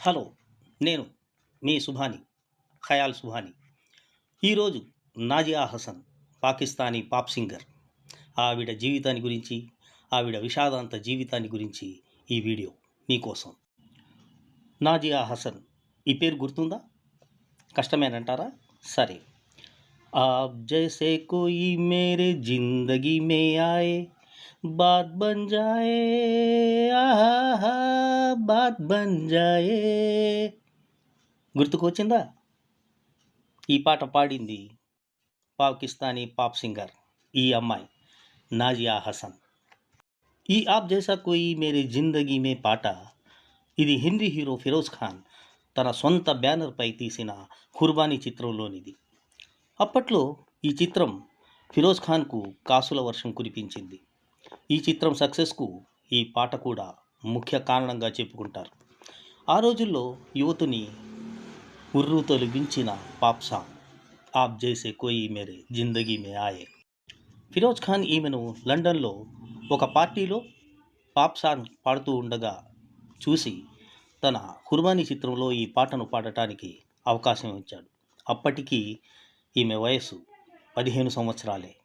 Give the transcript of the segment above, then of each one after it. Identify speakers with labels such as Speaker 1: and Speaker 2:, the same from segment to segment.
Speaker 1: Hello నేను మీ సుభాని ఖయాల్ సుభాని ఈరోజు Nazia Hasan Pakistani pop singer ఆవిడ జీవితాన్ని గురించి ఆవిడ విషాదాంత జీవితాన్ని గురించి ఈ వీడియో మీకోసం నాజియా హసన్ ఈ పేరు గుర్తుందా కష్టమేనంటారా సరే आप जैसे कोई मेरे जिंदगी में आए बात बन जाए आहा बात बन जाए గుర్తుకొచ్చిందా ఈ పాట పాడింది పాకిస్తానీ పాప్ సింగర్ ఈ అమ్మాయి నాజియా హసన్ ఈ ఆప్ జైసా కోయి మేరే జిందగీ మే పాట ఇది హిందీ హీరో ఫిరోజ్ ఖాన్ తన సొంత బ్యానర్పై తీసిన ఖుర్బానీ చిత్రంలోనిది అప్పట్లో ఈ చిత్రం ఫిరోజ్ ఖాన్కు కాసుల వర్షం కురిపించింది ఈ చిత్రం సక్సెస్కు ఈ పాట కూడా ముఖ్య కారణంగా చెప్పుకుంటారు. ఆ రోజుల్లో యువతుని ఉర్రు తొలగించిన పాప్ సాంగ్ ఆప్ జైసే కోయి మేరే జిందగీ మే ఆయే. ఫిరోజ్ ఖాన్ ఈమెను లండన్లో ఒక పార్టీలో పాప్ సాంగ్ పాడుతూ ఉండగా చూసి తన కుర్బానీ చిత్రంలో ఈ పాటను పాడటానికి అవకాశం ఇచ్చాడు. అప్పటికి ఈమె వయస్సు పదిహేను సంవత్సరాలే.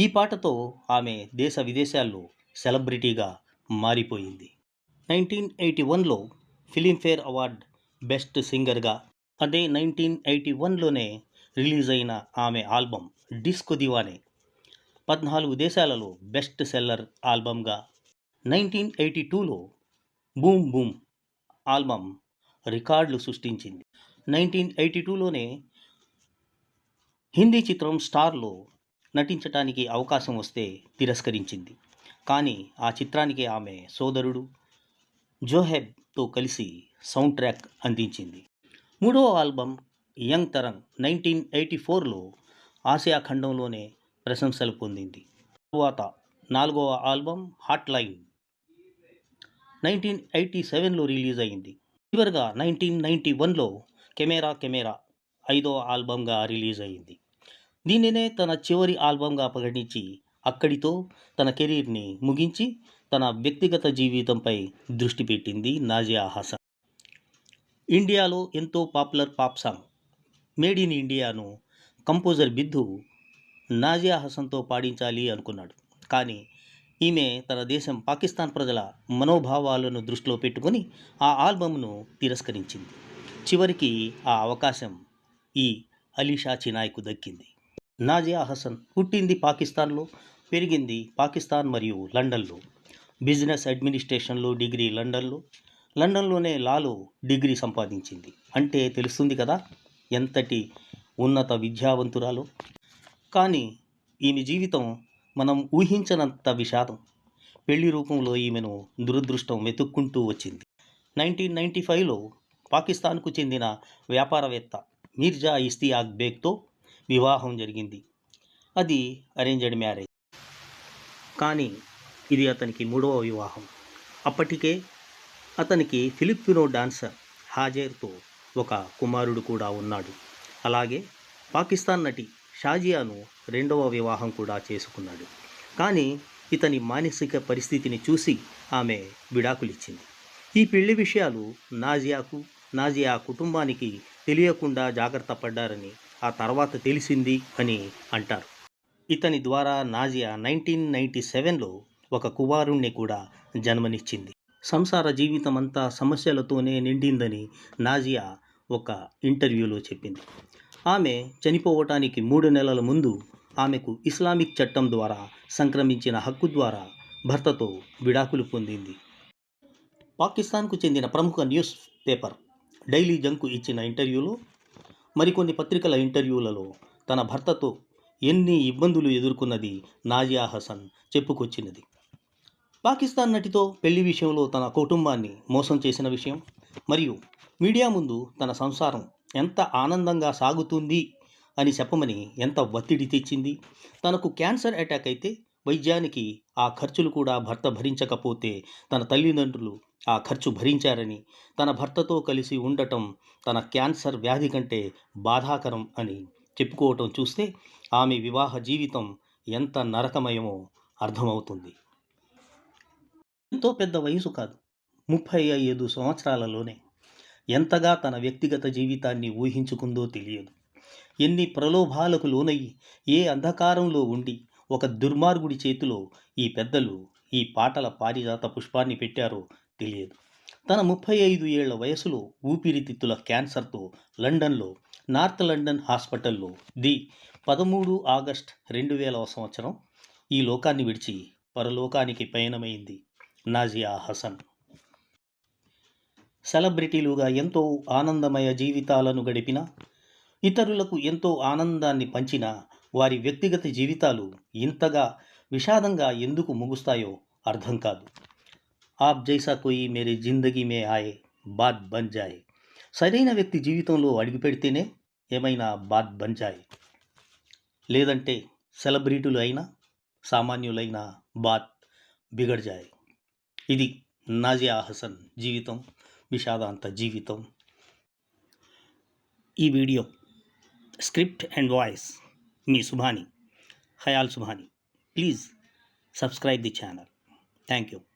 Speaker 1: ఈ పాటతో ఆమె దేశ విదేశాల్లో సెలబ్రిటీగా మారిపోయింది. నైన్టీన్ ఎయిటీ వన్లో ఫిలింఫేర్ అవార్డ్ బెస్ట్ సింగర్గా అదే నైన్టీన్ ఎయిటీ వన్లోనే రిలీజ్ అయిన ఆమె ఆల్బమ్ డిస్కో దివానే పద్నాలుగు దేశాలలో బెస్ట్ సెల్లర్ ఆల్బమ్గా. నైన్టీన్ ఎయిటీ టూలో బూమ్ బూమ్ ఆల్బమ్ రికార్డులు సృష్టించింది. నైన్టీన్ ఎయిటీ టూలోనే హిందీ చిత్రం స్టార్లో నటించటానికి అవకాశం వస్తే తిరస్కరించింది. కానీ ఆ చిత్రానికి ఆమె సోదరుడు జోహెబ్తో కలిసి సౌండ్ ట్రాక్ అందించింది. మూడవ album young Tarang nineteen eighty ఫోర్లో ఆసియా ఖండంలోనే ప్రశంసలు పొందింది. తరువాత నాలుగవ album hot line nineteen eighty సెవెన్లో రిలీజ్ అయింది. చివరిగా నైన్టీన్ నైంటీ వన్లో కెమెరా కెమెరా ఐదవ ఆల్బమ్గా రిలీజ్ అయింది. దీనినే తన చివరి ఆల్బంగా ప్రకటించి అక్కడితో తన కెరీర్ని ముగించి తన వ్యక్తిగత జీవితంపై దృష్టి పెట్టింది నాజియా హసన్. ఇండియాలో ఎంతో popular pop song made in ఇండియాను కంపోజర్ బిద్దు నాజియా హసన్తో పాడించాలి అనుకున్నాడు. కానీ ఈమె తన దేశం పాకిస్తాన్ ప్రజల మనోభావాలను దృష్టిలో పెట్టుకొని ఆ ఆల్బమ్ను తిరస్కరించింది. చివరికి ఆ అవకాశం ఈ అలీషా చినాయ్కు దక్కింది. నాజియా హసన్ పుట్టింది పాకిస్తాన్లో పెరిగింది పాకిస్తాన్ మరియు లండన్లో. బిజినెస్ అడ్మినిస్ట్రేషన్లో డిగ్రీ లండన్లో లండన్లోనే లాలో డిగ్రీ సంపాదించింది. అంటే తెలుస్తుంది కదా ఎంతటి ఉన్నత విద్యావంతురాలో. కానీ ఈమె జీవితం మనం ఊహించనంత విషాదం. పెళ్ళి రూపంలో ఈమెను దురదృష్టం వెతుక్కుంటూ వచ్చింది. నైన్టీన్ నైంటీ ఫైవ్లో పాకిస్తాన్కు చెందిన వ్యాపారవేత్త మీర్జా ఇస్తియాక్ బేగ్తో వివాహం జరిగింది. అది అరేంజ్డ్ మ్యారేజ్ కానీ ఇది అతనికి మూడవ వివాహం. అప్పటికే అతనికి ఫిలిపినో డాన్సర్ హాజేర్తో ఒక కుమారుడు కూడా ఉన్నాడు. అలాగే పాకిస్తాన్ నటి షాజియాను రెండవ వివాహం కూడా చేసుకున్నాడు. కానీ ఇతని మానసిక పరిస్థితిని చూసి ఆమె విడాకులిచ్చింది. ఈ పెళ్ళి విషయాలు నాజియాకు నాజియా కుటుంబానికి తెలియకుండా జాగ్రత్త పడ్డారని ఆ తర్వాత తెలిసింది అని అంటారు. ఇతని ద్వారా నాజియా నైన్టీన్ నైంటీ సెవెన్లో ఒక కుమారుణ్ణి కూడా జన్మనిచ్చింది. సంసార జీవితం అంతా సమస్యలతోనే నిండిందని నాజియా ఒక ఇంటర్వ్యూలో చెప్పింది. ఆమె చనిపోవటానికి మూడు నెలల ముందు ఆమెకు ఇస్లామిక్ చట్టం ద్వారా సంక్రమించిన హక్కు ద్వారా భర్తతో విడాకులు పొందింది. పాకిస్తాన్కు చెందిన ప్రముఖ న్యూస్ పేపర్ డైలీ జంకు ఇచ్చిన ఇంటర్వ్యూలో మరికొన్ని పత్రికల ఇంటర్వ్యూలలో తన భర్తతో ఎన్ని ఇబ్బందులు ఎదుర్కొన్నది నాజియా హసన్ చెప్పుకొచ్చినది. పాకిస్తాన్ నటితో పెళ్ళి విషయంలో తన కుటుంబాన్ని మోసం చేసిన విషయం మరియు మీడియా ముందు తన సంసారం ఎంత ఆనందంగా సాగుతుంది అని చెప్పమని ఎంత ఒత్తిడి తెచ్చింది. తనకు క్యాన్సర్ అటాక్ అయితే వైద్యానికి ఆ ఖర్చులు కూడా భర్త భరించకపోతే తన తల్లిదండ్రులు ఆ ఖర్చు భరించారని తన భర్తతో కలిసి ఉండటం తన క్యాన్సర్ వ్యాధి కంటే బాధాకరం అని చెప్పుకోవటం చూస్తే ఆమె వివాహ జీవితం ఎంత నరకమయమో అర్థమవుతుంది. ఎంతో పెద్ద వయసు కాదు. ముప్పై ఐదు సంవత్సరాలలోనే ఎంతగా తన వ్యక్తిగత జీవితాన్ని ఊహించుకుందో తెలియదు. ఎన్ని ప్రలోభాలకు లోనయ్యి ఏ అంధకారంలో ఉండి ఒక దుర్మార్గుడి చేతిలో ఈ పెద్దలు ఈ పాటల పారిజాత పుష్పాన్ని పెట్టారో తెలియదు. తన ముప్పై ఐదు ఏళ్ళ వయసులో ఊపిరితిత్తుల క్యాన్సర్తో లండన్లో నార్త్ లండన్ హాస్పిటల్లో ది పదమూడు ఆగస్ట్ రెండు వేలవ సంవత్సరం ఈ లోకాన్ని విడిచి పరలోకానికి పయనమైంది నాజియా హసన్. సెలబ్రిటీలుగా ఎంతో ఆనందమయ జీవితాలను గడిపిన ఇతరులకు ఎంతో ఆనందాన్ని పంచిన వారి వ్యక్తిగత జీవితాలు ఇంతగా విషాదంగా ఎందుకు ముగుస్తాయో అర్థం కాదు. ఆప్ జైసా కోయి మేరీ జిందగీ మే ఆయే బాత్ బన్ జాయే సరైన వ్యక్తి జీవితంలో అడుగుపెడితేనే ఏమైనా బాత్ బన్ జాయే. లేదంటే సెలబ్రిటీలు అయినా సామాన్యులైన బాత్ బిగడ్ జాయే. ఇది నాజియా హసన్ జీవితం విషాదాంత జీవితం. ఈ video script and voice me Subhani Khayal Subhani. Please subscribe the channel. Thank you